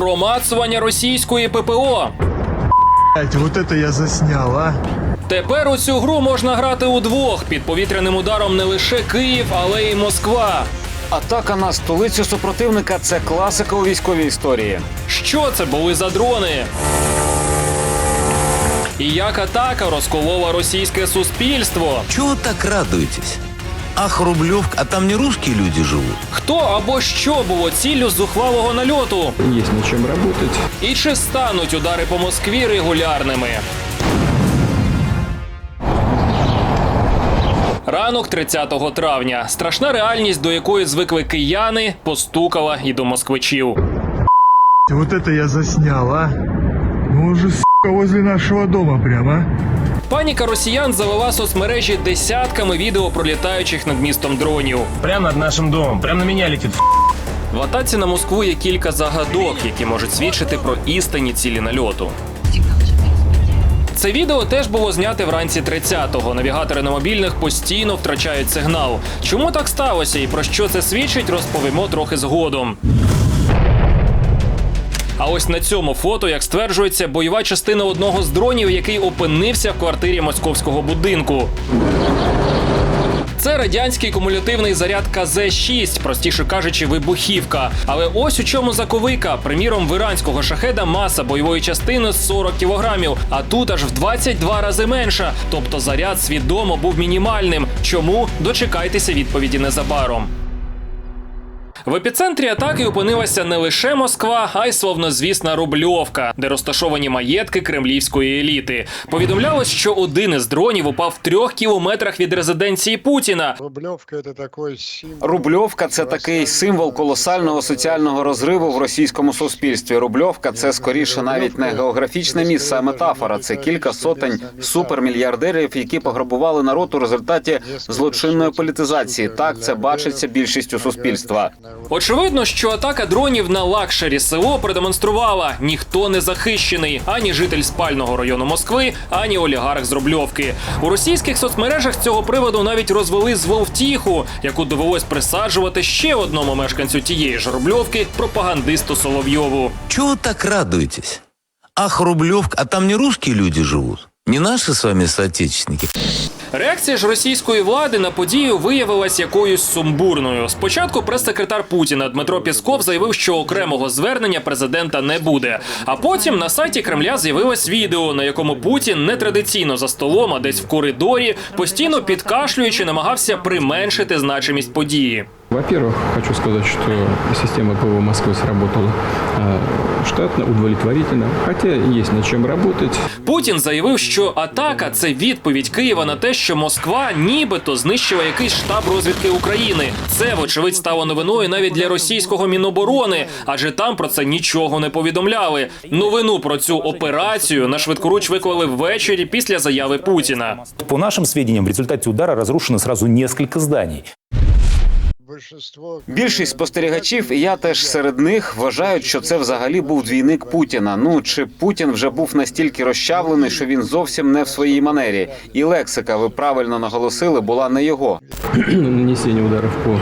Промацування російської ППО. Блять, вот это я заснял, а? Тепер у цю гру можна грати удвох під повітряним ударом не лише Київ, але й Москва. Атака на столицю супротивника це класика у військовій історії. Що це були за дрони? І як атака розколола російське суспільство? Чего так радуетесь? Ах, Рублевка, а там не русские люди живут? Хто або що було ціллю зухвалого нальоту? Есть над чем работать. І чи стануть удари по Москві регулярними? Ранок 30 травня. Страшна реальність, до якої звикли кияни, постукала і до москвичів. Вот это я заснял, а? Ну уже, сука, возле нашего дома прямо. Паніка росіян залила соцмережі десятками відео пролітаючих над містом дронів. Прямо над нашим домом. Прямо на меня летит. В атаці на Москву є кілька загадок, які можуть свідчити про істинні цілі нальоту. Це відео теж було зняте вранці 30-го. Навігатори на мобільних постійно втрачають сигнал. Чому так сталося і про що це свідчить, розповімо трохи згодом. А ось на цьому фото, як стверджується, бойова частина одного з дронів, який опинився в квартирі московського будинку. Це радянський кумулятивний заряд КЗ-6, простіше кажучи, вибухівка. Але ось у чому заковика. Приміром, в іранського шахеда маса бойової частини 40 кілограмів, а тут аж в 22 рази менша. Тобто заряд свідомо був мінімальним. Чому? Дочекайтеся відповіді незабаром. В епіцентрі атаки опинилася не лише Москва, а й словнозвісна Рубльовка, де розташовані маєтки кремлівської еліти. Повідомлялось, що один із дронів упав в трьох кілометрах від резиденції Путіна. Рублевка это такой символ. Рубльовка це такий символ колосального соціального розриву в російському суспільстві. Рубльовка це скоріше навіть не географічне місце, а метафора. Це кілька сотень супермільярдерів, які пограбували народ у результаті злочинної політизації. Так це бачиться більшістю суспільства. Очевидно, що атака дронів на лакшері село продемонструвала ніхто не захищений ані житель спального району Москви, ані олігарх з Рубльовки. У російських соцмережах цього приводу навіть розвели звовтіху, яку довелось присаджувати ще одному мешканцю тієї ж Рубльовки, пропагандисту Соловйову. Чего так радуетесь? Ах, Рублевка, а там не русские люди живут? Не наши с вами соотечественники? Реакція ж російської влади на подію виявилась якоюсь сумбурною. Спочатку прес-секретар Путіна Дмитро Пісков заявив, що окремого звернення президента не буде. А потім на сайті Кремля з'явилось відео, на якому Путін не традиційно за столом, а десь в коридорі, постійно підкашлюючи, намагався применшити значимість події. Во-первых, хочу сказать, что система ПВО Москвы сработала э, штатно, удовлетворительно, хотя есть над чем работать. Путін заявив, що атака це відповідь Києва на те, що Москва нібито знищила якийсь штаб розвідки України. Це, вочевидь, стало новиною навіть для російського міноборони, адже там про це нічого не повідомляли. Новину про цю операцію на швидкоруч виклали ввечері після заяви Путіна. По нашим сведениям, в результате удара разрушено сразу несколько зданий. Більшість спостерігачів, і я теж серед них, вважають, що це взагалі був двійник Путіна. Ну чи Путін вже був настільки розчавлений, що він зовсім не в своїй манері, і лексика, ви правильно наголосили, була не його. Нанесення ударів по,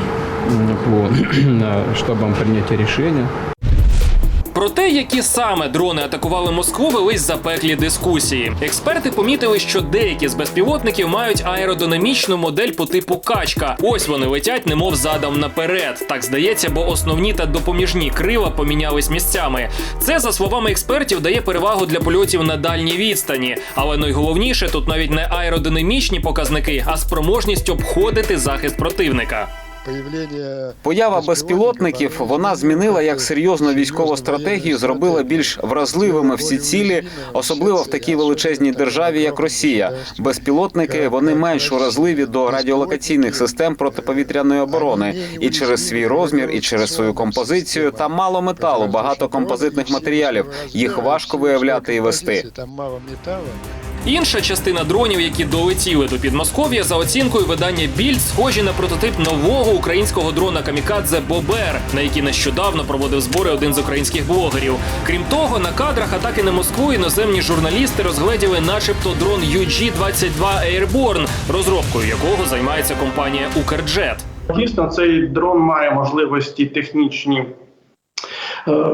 по штабам прийняття решения. Про те, які саме дрони атакували Москву, велись запеклі дискусії. Експерти помітили, що деякі з безпілотників мають аеродинамічну модель по типу качка. Ось вони летять, немов задом наперед. Так здається, бо основні та допоміжні крила помінялись місцями. Це, за словами експертів, дає перевагу для польотів на дальній відстані. Але найголовніше тут навіть не аеродинамічні показники, а спроможність обходити захист противника. Поява безпілотників вона змінила як серйозну військову стратегію, зробила більш вразливими всі цілі, особливо в такій величезній державі, як Росія. Безпілотники вони менш вразливі до радіолокаційних систем протиповітряної оборони, і через свій розмір, і через свою композицію. Там мало металу, багато композитних матеріалів. Їх важко виявляти і вести. Там мало металла. Інша частина дронів, які долетіли до Підмосков'я, за оцінкою видання Більд, схожі на прототип нового українського дрона Камікадзе Бобер, на який нещодавно проводив збори один з українських блогерів. Крім того, на кадрах атаки на Москву іноземні журналісти розгледіли, начебто, дрон UG-22 Airborne, розробкою якого займається компанія Укрджет. Дійсно, цей дрон має можливості технічні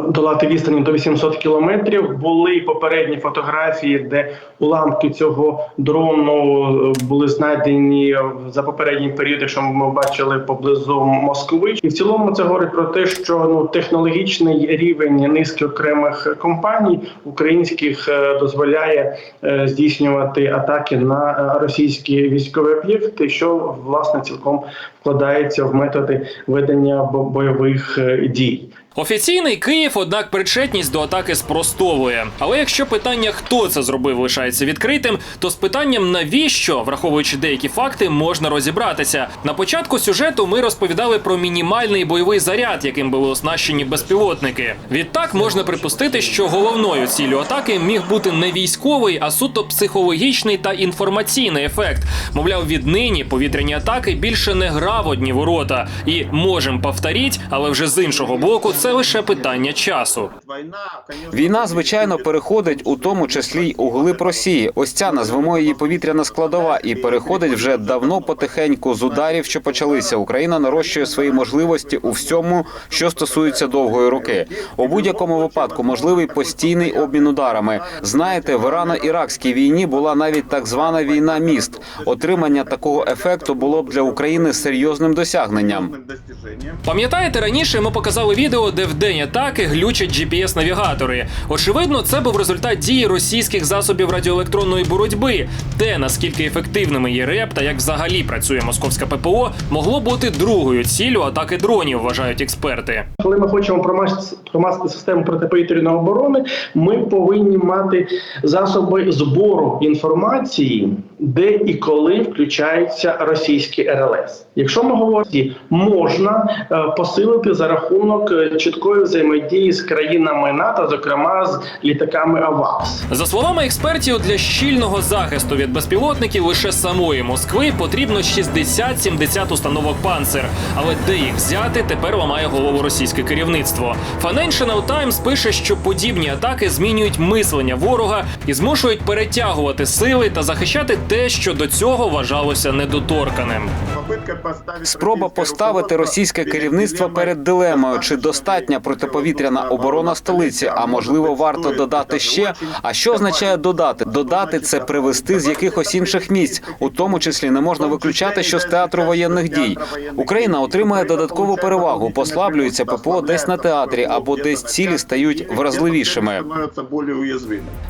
долати відстані до 800 кілометрів. Були попередні фотографії, де уламки цього дрону е, були знайдені за попередній період, якщо ми бачили поблизу Москви. І в цілому це говорить про те, що ну технологічний рівень низки окремих компаній українських е, дозволяє е, здійснювати атаки на е, російські військові об'єкти, що власне цілком вкладається в методи ведення бо- бойових е, дій. Офіційний Київ, однак, причетність до атаки спростовує. Але якщо питання, хто це зробив, лишається відкритим, то з питанням навіщо, враховуючи деякі факти, можна розібратися. На початку сюжету ми розповідали про мінімальний бойовий заряд, яким були оснащені безпілотники. Відтак можна припустити, що головною ціллю атаки міг бути не військовий, а суто психологічний та інформаційний ефект. Мовляв, віднині повітряні атаки більше не гра в одні ворота. І можем повторіть, але вже з іншого боку, це лише питання часу. Війна, звичайно, переходить у тому числі й у глиб Росії. Ось ця назвемо її повітряна складова, і переходить вже давно потихеньку з ударів, що почалися. Україна нарощує свої можливості у всьому, що стосується довгої руки. У будь-якому випадку можливий постійний обмін ударами. Знаєте, в Ірано-Іракській війні була навіть так звана війна міст. Отримання такого ефекту було б для України серйозним досягненням. Пам'ятаєте, раніше ми показали відео, де в день атаки глючать GPS-навігатори. Очевидно, це був результат дії російських засобів радіоелектронної боротьби. Те, наскільки ефективними є РЕП та як взагалі працює московська ППО, могло бути другою ціллю атаки дронів, вважають експерти. Коли ми хочемо промас- промасти систему протиповітряної оборони, ми повинні мати засоби збору інформації, де і коли включаються російські РЛС. Якщо ми говоримо, можна е, посилити за рахунок е, чіткої взаємодії з країнами НАТО, зокрема з літаками АВАКС. За словами експертів, для щільного захисту від безпілотників лише самої Москви потрібно 60-70 установок панцир. Але де їх взяти, тепер ламає голову російське керівництво. Financial Times пише, що подібні атаки змінюють мислення ворога і змушують перетягувати сили та захищати те, що до цього вважалося недоторканим. Спроба поставити російське керівництво перед дилемою, чи достатня протиповітряна оборона столиці, а можливо, варто додати ще. А що означає додати? Додати це привести з якихось інших місць, у тому числі не можна виключати, що з театру воєнних дій Україна отримає додаткову перевагу, послаблюється ППО десь на театрі або десь цілі стають вразливішими.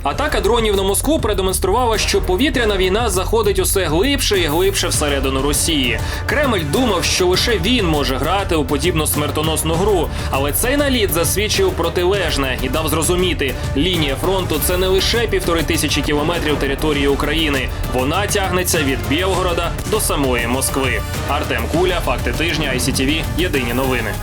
Атака дронів на Москву продемонструвала, що повітряна війна заходить усе глибше і глибше всередину Росії. Кремль думав, що лише він може грати у подібну смертоносну гру, але цей наліт засвідчив протилежне і дав зрозуміти, лінія фронту це не лише півтори тисячі кілометрів території України. Вона тягнеться від Білгорода до самої Москви. Артем Куля, факти тижня, ICTV, Єдині новини.